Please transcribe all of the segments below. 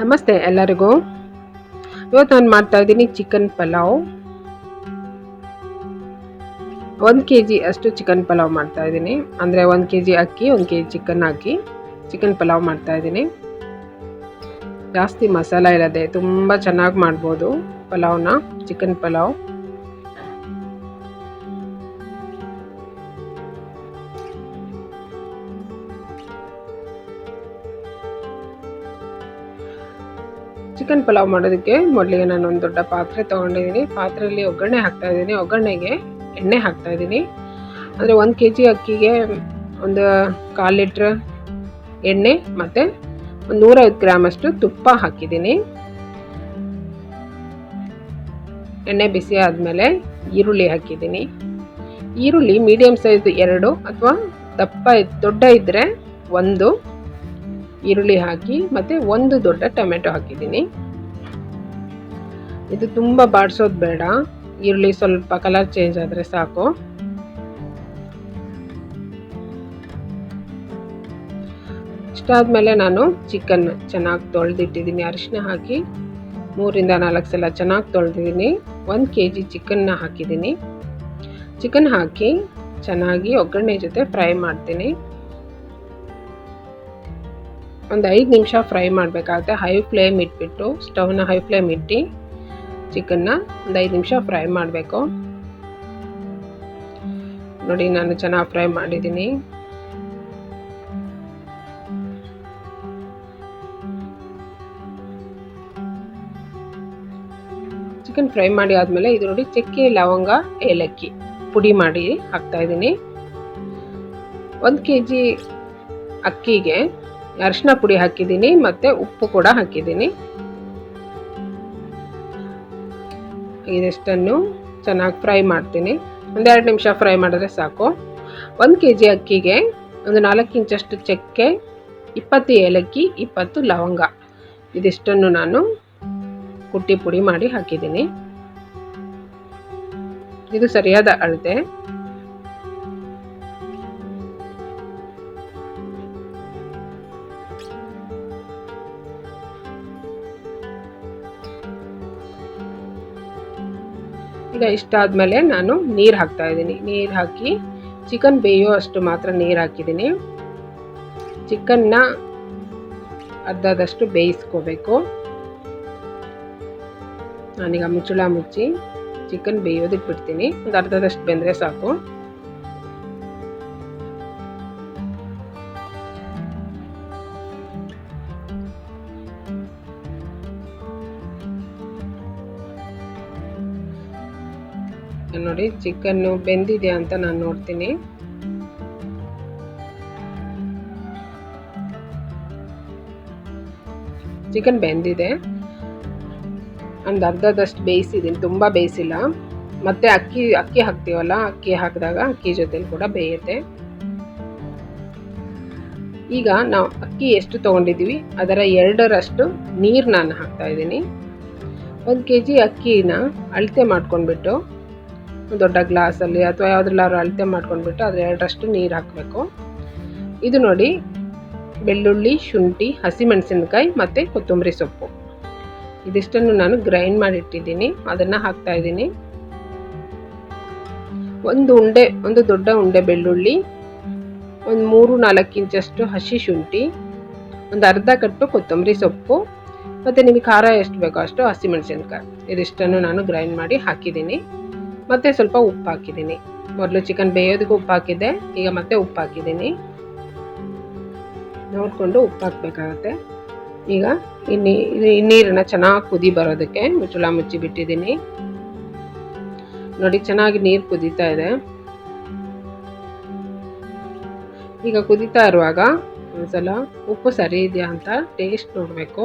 ನಮಸ್ತೆ ಎಲ್ಲರಿಗೂ. ಇವತ್ತು ನಾನು ಮಾಡ್ತಾ ಇದ್ದೀನಿ ಚಿಕನ್ ಪಲಾವ್. ಒಂದು ಕೆ ಜಿ ಅಷ್ಟು ಚಿಕನ್ ಪಲಾವ್ ಮಾಡ್ತಾ ಇದ್ದೀನಿ. ಅಂದರೆ ಒಂದು ಕೆ ಜಿ ಅಕ್ಕಿ, ಒಂದು ಕೆ ಜಿ ಚಿಕನ್ ಹಾಕಿ ಚಿಕನ್ ಪಲಾವ್ ಮಾಡ್ತಾ ಇದ್ದೀನಿ. ಜಾಸ್ತಿ ಮಸಾಲ ಇರೋದೆ ತುಂಬ ಚೆನ್ನಾಗಿ ಮಾಡ್ಬೋದು ಪಲಾವ್ನ ಚಿಕನ್ ಪಲಾವ್. ಚಿಕನ್ ಪಲಾವ್ ಮಾಡೋದಕ್ಕೆ ಮೊದಲಿಗೆ ನಾನು ಒಂದು ದೊಡ್ಡ ಪಾತ್ರೆ ತೊಗೊಂಡಿದ್ದೀನಿ. ಪಾತ್ರೆಯಲ್ಲಿ ಒಗ್ಗರಣೆ ಹಾಕ್ತಾ ಇದ್ದೀನಿ. ಒಗ್ಗರಣೆಗೆ ಎಣ್ಣೆ ಹಾಕ್ತಾ ಇದ್ದೀನಿ. ಅಂದರೆ ಒಂದು ಕೆ ಜಿ ಅಕ್ಕಿಗೆ ಒಂದು ಕಾಲು ಲೀಟ್ರ್ ಎಣ್ಣೆ ಮತ್ತು ಒಂದು ನೂರೈವತ್ತು ಗ್ರಾಮಷ್ಟು ತುಪ್ಪ ಹಾಕಿದ್ದೀನಿ. ಎಣ್ಣೆ ಬಿಸಿ ಆದಮೇಲೆ ಈರುಳ್ಳಿ ಹಾಕಿದ್ದೀನಿ. ಈರುಳ್ಳಿ ಮೀಡಿಯಮ್ ಸೈಜ್ ಎರಡು ಅಥವಾ ದಪ್ಪ ದೊಡ್ಡ ಇದ್ದರೆ ಒಂದು. ಈರುಳ್ಳಿ ಹಾಕಿ ಮತ್ತು ಒಂದು ದೊಡ್ಡ ಟೊಮೆಟೊ ಹಾಕಿದ್ದೀನಿ. ಇದು ತುಂಬ ಬಾಡಿಸೋದು ಬೇಡ. ಈರುಳ್ಳಿ ಸ್ವಲ್ಪ ಕಲರ್ ಚೇಂಜ್ ಆದರೆ ಸಾಕು. ಇಷ್ಟಾದಮೇಲೆ ನಾನು ಚಿಕನ್ ಚೆನ್ನಾಗಿ ತೊಳೆದಿಟ್ಟಿದ್ದೀನಿ. ಅರಿಶಿನ ಹಾಕಿ ಮೂರಿಂದ ನಾಲ್ಕು ಸಲ ಚೆನ್ನಾಗಿ ತೊಳೆದಿದ್ದೀನಿ. ಒಂದು ಕೆ ಜಿ ಚಿಕನ್ನ ಹಾಕಿದ್ದೀನಿ. ಚಿಕನ್ ಹಾಕಿ ಚೆನ್ನಾಗಿ ಒಗ್ಗರಣೆ ಜೊತೆ ಫ್ರೈ ಮಾಡ್ತೀನಿ. ಒಂದು ಐದು ನಿಮಿಷ ಫ್ರೈ ಮಾಡಬೇಕಾಗುತ್ತೆ. ಹೈ ಫ್ಲೇಮ್ ಇಟ್ಬಿಟ್ಟು, ಸ್ಟವ್ನ ಹೈ ಫ್ಲೇಮ್ ಇಟ್ಟು ಚಿಕನ್ನ ಒಂದು ಐದು ನಿಮಿಷ ಫ್ರೈ ಮಾಡಬೇಕು. ನೋಡಿ, ನಾನು ಚೆನ್ನಾಗಿ ಫ್ರೈ ಮಾಡಿದ್ದೀನಿ. ಚಿಕನ್ ಫ್ರೈ ಮಾಡಿ ಆದಮೇಲೆ ಇದು ನೋಡಿ ಚಕ್ಕೆ, ಲವಂಗ, ಏಲಕ್ಕಿ ಪುಡಿ ಮಾಡಿ ಹಾಕ್ತಾ ಇದ್ದೀನಿ. ಒಂದು ಕೆ ಜಿ ಅಕ್ಕಿಗೆ ಅರಿಶಿನ ಪುಡಿ ಹಾಕಿದ್ದೀನಿ ಮತ್ತು ಉಪ್ಪು ಕೂಡ ಹಾಕಿದ್ದೀನಿ. ಇದಿಷ್ಟನ್ನು ಚೆನ್ನಾಗಿ ಫ್ರೈ ಮಾಡ್ತೀನಿ. ಒಂದೆರಡು ನಿಮಿಷ ಫ್ರೈ ಮಾಡಿದ್ರೆ ಸಾಕು. ಒಂದು ಕೆ ಜಿ ಅಕ್ಕಿಗೆ ಒಂದು ನಾಲ್ಕು ಇಂಚಷ್ಟು ಚಕ್ಕೆ, ಇಪ್ಪತ್ತು ಏಲಕ್ಕಿ, ಇಪ್ಪತ್ತು ಲವಂಗ. ಇದಿಷ್ಟನ್ನು ನಾನು ಕುಟ್ಟಿ ಪುಡಿ ಮಾಡಿ ಹಾಕಿದ್ದೀನಿ. ಇದು ಸರಿಯಾದ ಅಳತೆ. ಈಗ ಇಷ್ಟಾದಮೇಲೆ ನಾನು ನೀರು ಹಾಕ್ತಾ ಇದ್ದೀನಿ. ನೀರು ಹಾಕಿ ಚಿಕನ್ ಬೇಯೋ ಅಷ್ಟು ಮಾತ್ರ ನೀರು ಹಾಕಿದ್ದೀನಿ. ಚಿಕನ್ನ ಅರ್ಧದಷ್ಟು ಬೇಯಿಸ್ಕೋಬೇಕು. ನಾನೀಗ ಮುಚ್ಚಳ ಮುಚ್ಚಿ ಚಿಕನ್ ಬೇಯೋದಕ್ಕೆ ಬಿಡ್ತೀನಿ ಒಂದು ಅರ್ಧದಷ್ಟು ಬೆಂದರೆ ಸಾಕು. ನೋಡಿ, ಚಿಕನ್ನು ಬೆಂದಿದೆಯಾ ಅಂತ ನಾನು ನೋಡ್ತೀನಿ. ಚಿಕನ್ ಬೆಂದಿದೆ. ಒಂದು ಅರ್ಧದಷ್ಟು ಬೇಯಿಸಿದ್ದೀನಿ ತುಂಬ ಬೇಯಿಸಿಲ್ಲ. ಮತ್ತೆ ಅಕ್ಕಿ ಅಕ್ಕಿ ಹಾಕ್ತೀವಲ್ಲ, ಅಕ್ಕಿ ಹಾಕಿದಾಗ ಅಕ್ಕಿ ಜೊತೆಲಿ ಕೂಡ ಬೇಯುತ್ತೆ. ಈಗ ನಾವು ಅಕ್ಕಿ ಎಷ್ಟು ತೊಗೊಂಡಿದ್ದೀವಿ ಅದರ ಎರಡರಷ್ಟು ನೀರು ನಾನು ಹಾಕ್ತಾ ಇದ್ದೀನಿ. ಒಂದು ಕೆ ಜಿ ಅಕ್ಕಿನ ಅಳತೆ ಮಾಡ್ಕೊಂಡ್ಬಿಟ್ಟು ದೊಡ್ಡ ಗ್ಲಾಸಲ್ಲಿ ಅಥವಾ ಯಾವುದ್ರಲ್ಲಾದ್ರು ಅಳತೆ ಮಾಡ್ಕೊಂಡ್ಬಿಟ್ಟು ಅದ್ರ ಎರಡರಷ್ಟು ನೀರು ಹಾಕಬೇಕು. ಇದು ನೋಡಿ, ಬೆಳ್ಳುಳ್ಳಿ, ಶುಂಠಿ, ಹಸಿಮೆಣಸಿನ್ಕಾಯಿ ಮತ್ತು ಕೊತ್ತಂಬರಿ ಸೊಪ್ಪು. ಇದಿಷ್ಟನ್ನು ನಾನು ಗ್ರೈಂಡ್ ಮಾಡಿ ಇಟ್ಟಿದ್ದೀನಿ ಅದನ್ನು ಹಾಕ್ತಾ ಇದ್ದೀನಿ. ಒಂದು ಉಂಡೆ, ಒಂದು ದೊಡ್ಡ ಉಂಡೆ ಬೆಳ್ಳುಳ್ಳಿ, ಒಂದು ಮೂರು ನಾಲ್ಕು ಇಂಚಷ್ಟು ಹಸಿ ಶುಂಠಿ, ಒಂದು ಅರ್ಧ ಕಟ್ಟು ಕೊತ್ತಂಬರಿ ಸೊಪ್ಪು, ಮತ್ತು ನಿಮಗೆ ಖಾರ ಎಷ್ಟು ಬೇಕೋ ಅಷ್ಟು ಹಸಿಮೆಣಸಿನ್ಕಾಯಿ. ಇದಿಷ್ಟನ್ನು ನಾನು ಗ್ರೈಂಡ್ ಮಾಡಿ ಹಾಕಿದ್ದೀನಿ. ಮತ್ತು ಸ್ವಲ್ಪ ಉಪ್ಪು ಹಾಕಿದ್ದೀನಿ ಮೊದಲು ಚಿಕನ್ ಬೇಯೋದಕ್ಕೆ ಉಪ್ಪು ಹಾಕಿದ್ದೆ ಈಗ ಮತ್ತೆ ಉಪ್ಪು ಹಾಕಿದ್ದೀನಿ ನೋಡಿಕೊಂಡು ಉಪ್ಪು ಹಾಕಬೇಕಾಗತ್ತೆ ಈಗ ಈ ನೀರನ್ನು ಚೆನ್ನಾಗಿ ಕುದಿ ಬರೋದಕ್ಕೆ ಮುಚ್ಚಳ ಮುಚ್ಚಿ ಬಿಟ್ಟಿದ್ದೀನಿ. ನೋಡಿ, ಚೆನ್ನಾಗಿ ನೀರು ಕುದೀತಾ ಇದೆ. ಈಗ ಕುದೀತಾ ಇರುವಾಗ ಒಂದ್ಸಲ ಉಪ್ಪು ಸರಿ ಇದೆಯಾ ಅಂತ ಟೇಸ್ಟ್ ನೋಡಬೇಕು.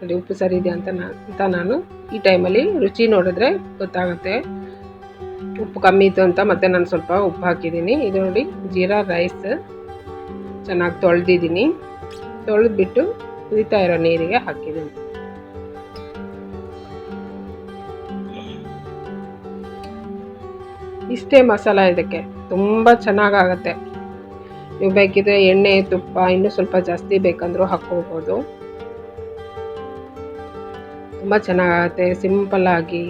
ನೋಡಿ ಉಪ್ಪು ಸರಿ ಇದೆಯಾ ಅಂತ ನಾನು ಅಂತ ನಾನು ಈ ಟೈಮಲ್ಲಿ ರುಚಿ ನೋಡಿದ್ರೆ ಗೊತ್ತಾಗುತ್ತೆ. ಉಪ್ಪು ಕಮ್ಮಿ ಇತ್ತು ಅಂತ ಮತ್ತೆ ನಾನು ಸ್ವಲ್ಪ ಉಪ್ಪು ಹಾಕಿದ್ದೀನಿ. ಇದು ನೋಡಿ ಜೀರಾ ರೈಸ್ ಚೆನ್ನಾಗಿ ತೊಳೆದಿದ್ದೀನಿ. ತೊಳೆದ್ಬಿಟ್ಟು ಕುದಿತಾ ಇರೋ ನೀರಿಗೆ ಹಾಕಿದ್ದೀನಿ. ಇಷ್ಟೇ ಮಸಾಲ ಇದಕ್ಕೆ. ತುಂಬ ಚೆನ್ನಾಗಾಗತ್ತೆ. ನೀವು ಬೇಕಿದ್ರೆ ಎಣ್ಣೆ, ತುಪ್ಪ ಇನ್ನೂ ಸ್ವಲ್ಪ ಜಾಸ್ತಿ ಬೇಕಂದ್ರೂ ಹಾಕ್ಕೋಬೋದು. ತುಂಬ ಚೆನ್ನಾಗಾಗುತ್ತೆ ಸಿಂಪಲ್ಲಾಗಿ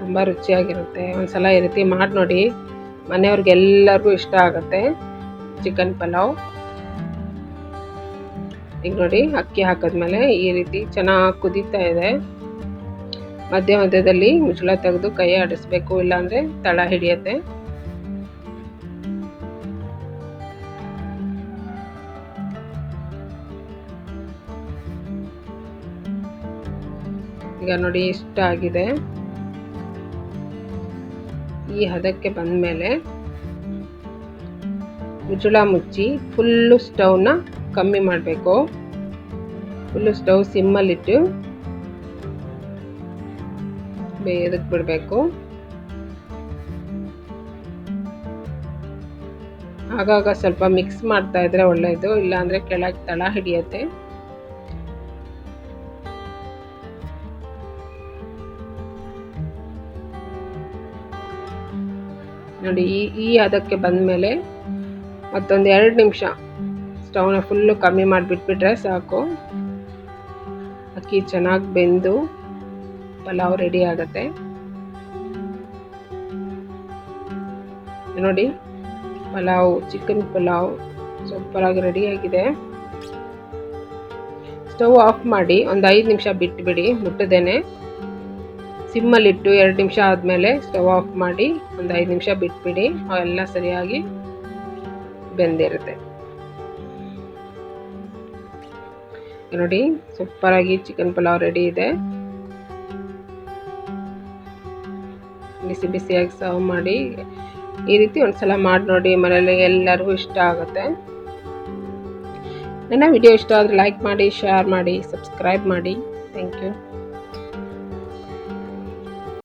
ತುಂಬ ರುಚಿಯಾಗಿರುತ್ತೆ. ಒಂದ್ಸಲ ಈ ರೀತಿ ಮಾಡಿ ನೋಡಿ. ಮನೆಯವ್ರಿಗೆಲ್ಲರಿಗೂ ಇಷ್ಟ ಆಗುತ್ತೆ. ಚಿಕನ್ ಪಲಾವ್. ಈಗ ನೋಡಿ, ಅಕ್ಕಿ ಹಾಕಿದ್ಮೇಲೆ ಈ ರೀತಿ ಚೆನ್ನಾಗಿ ಕುದೀತಾ ಇದೆ. ಮಧ್ಯ ಮಧ್ಯದಲ್ಲಿ ಮುಚ್ಚಳ ತೆಗೆದು ಕೈ ಆಡಿಸ್ಬೇಕು, ಇಲ್ಲಾಂದರೆ ತಳ ಹಿಡಿಯುತ್ತೆ. ಈಗ ನೋಡಿ ಇಷ್ಟ ಆಗಿದೆ. ಈ ಹದಕ್ಕೆ ಬಂದಮೇಲೆ ಮುಚ್ಚಳ ಮುಚ್ಚಿ ಫುಲ್ಲು ಸ್ಟವ್ನ ಕಮ್ಮಿ ಮಾಡಬೇಕು. ಫುಲ್ಲು ಸ್ಟವ್ ಸಿಮ್ಮಲ್ಲಿಟ್ಟು ಬೇಯದಕ್ಕೆ ಬಿಡಬೇಕು. ಆಗಾಗ ಸ್ವಲ್ಪ ಮಿಕ್ಸ್ ಮಾಡ್ತಾ ಇದ್ರೆ ಒಳ್ಳೆಯದು ಇಲ್ಲಾಂದರೆ ಕೆಳಗೆ ತಳ ಹಿಡಿಯುತ್ತೆ. ನೋಡಿ, ಈ ಈ ಅದಕ್ಕೆ ಬಂದಮೇಲೆ ಮತ್ತೊಂದು ಎರಡು ನಿಮಿಷ. ಸ್ಟವ್ನ ಫುಲ್ಲು ಕಮ್ಮಿ ಮಾಡಿಬಿಟ್ಬಿಟ್ರೆ ಸಾಕು. ಅಕ್ಕಿ ಚೆನ್ನಾಗಿ ಬೆಂದು ಪಲಾವ್ ರೆಡಿ ಆಗುತ್ತೆ. ನೋಡಿ, ಪಲಾವ್, ಚಿಕನ್ ಪಲಾವ್ ಸೂಪರಾಗಿ ರೆಡಿಯಾಗಿದೆ ಸ್ಟವ್ ಆಫ್ ಮಾಡಿ ಒಂದು ಐದು ನಿಮಿಷ ಬಿಟ್ಟುಬಿಡಿ ಮುಟ್ಟದೇನೆ. ಸಿಮ್ಮಲ್ಲಿಟ್ಟು ಎರಡು ನಿಮಿಷ ಆದಮೇಲೆ ಸ್ಟವ್ ಆಫ್ ಮಾಡಿ ಒಂದು ಐದು ನಿಮಿಷ ಬಿಟ್ಬಿಡಿ ಅವೆಲ್ಲ ಸರಿಯಾಗಿ ಬೆಂದಿರುತ್ತೆ. ನೋಡಿ, ಸೂಪರಾಗಿ ಚಿಕನ್ ಪಲಾವ್ ರೆಡಿ ಇದೆ. ಬಿಸಿ ಬಿಸಿಯಾಗಿ ಸರ್ವ್ ಮಾಡಿ. ಈ ರೀತಿ ಒಂದ್ಸಲ ಮಾಡಿ ನೋಡಿ ಮನೇಲಿ ಎಲ್ಲರಿಗೂ ಇಷ್ಟ ಆಗುತ್ತೆ. ನನ್ನ ವಿಡಿಯೋ ಇಷ್ಟ ಆದರೆ ಲೈಕ್ ಮಾಡಿ, ಶೇರ್ ಮಾಡಿ, ಸಬ್ಸ್ಕ್ರೈಬ್ ಮಾಡಿ. Thank you.